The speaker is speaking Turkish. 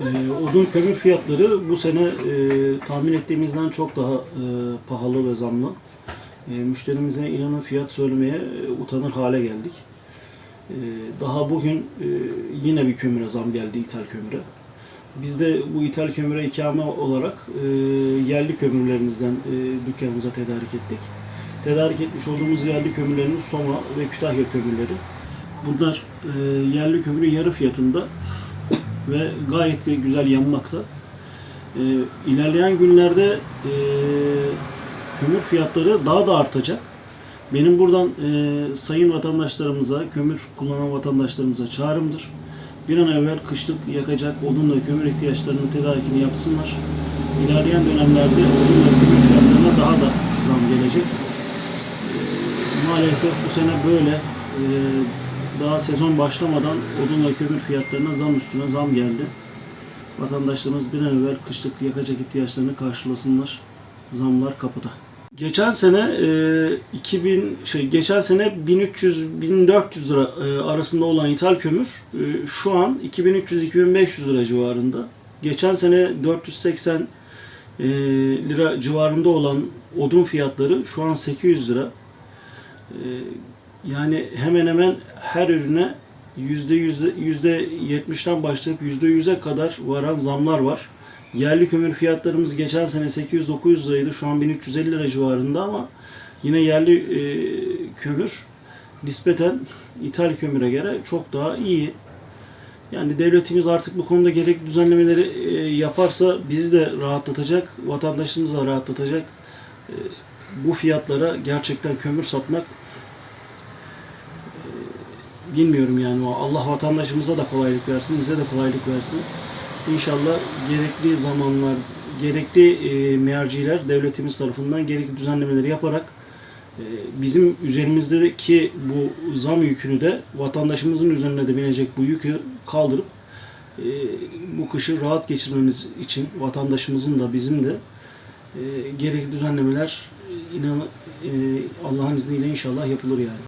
Ee, odun kömür fiyatları bu sene e, tahmin ettiğimizden çok daha e, pahalı ve zamlı. E, müşterimize inanın fiyat söylemeye e, utanır hale geldik. E, daha bugün e, yine bir kömüre zam geldi ithal kömüre. Biz de bu ithal kömüre ikame olarak e, yerli kömürlerimizden e, dükkanımıza tedarik ettik. Tedarik etmiş olduğumuz yerli kömürlerimiz Soma ve Kütahya kömürleri. Bunlar e, yerli kömürü yarı fiyatında ve gayet de güzel yanmakta. E, ilerleyen günlerde e, kömür fiyatları daha da artacak. Benim buradan e, sayın vatandaşlarımıza, kömür kullanan vatandaşlarımıza çağrımdır. Bir an evvel kışlık yakacak odun ve kömür ihtiyaçlarını tedarikini yapsınlar. İlerleyen dönemlerde odun ve kömür fiyatlarına daha da zam gelecek. E, maalesef bu sene böyle. E, daha sezon başlamadan odun ve kömür fiyatlarına zam üstüne zam geldi. Vatandaşlarımız bir an evvel kışlık yakacak ihtiyaçlarını karşılasınlar. Zamlar kapıda. Geçen sene e, 2000 şey geçen sene 1300 1400 lira e, arasında olan ithal kömür e, şu an 2300 2500 lira civarında. Geçen sene 480 e, lira civarında olan odun fiyatları şu an 800 lira. E, yani hemen hemen her ürüne yüzde yüzde yüzde yetmişten başlayıp yüzde yüze kadar varan zamlar var. Yerli kömür fiyatlarımız geçen sene 800-900 liraydı. Şu an 1350 lira civarında ama yine yerli e, kömür nispeten ithal kömüre göre çok daha iyi. Yani devletimiz artık bu konuda gerekli düzenlemeleri e, yaparsa bizi de rahatlatacak, vatandaşımızı da rahatlatacak. E, bu fiyatlara gerçekten kömür satmak bilmiyorum yani o Allah vatandaşımıza da kolaylık versin, bize de kolaylık versin. İnşallah gerekli zamanlar, gerekli e, merciler devletimiz tarafından gerekli düzenlemeleri yaparak e, bizim üzerimizdeki bu zam yükünü de vatandaşımızın üzerine de binecek bu yükü kaldırıp e, bu kışı rahat geçirmemiz için vatandaşımızın da bizim de e, gerekli düzenlemeler e, inan e, Allah'ın izniyle inşallah yapılır yani.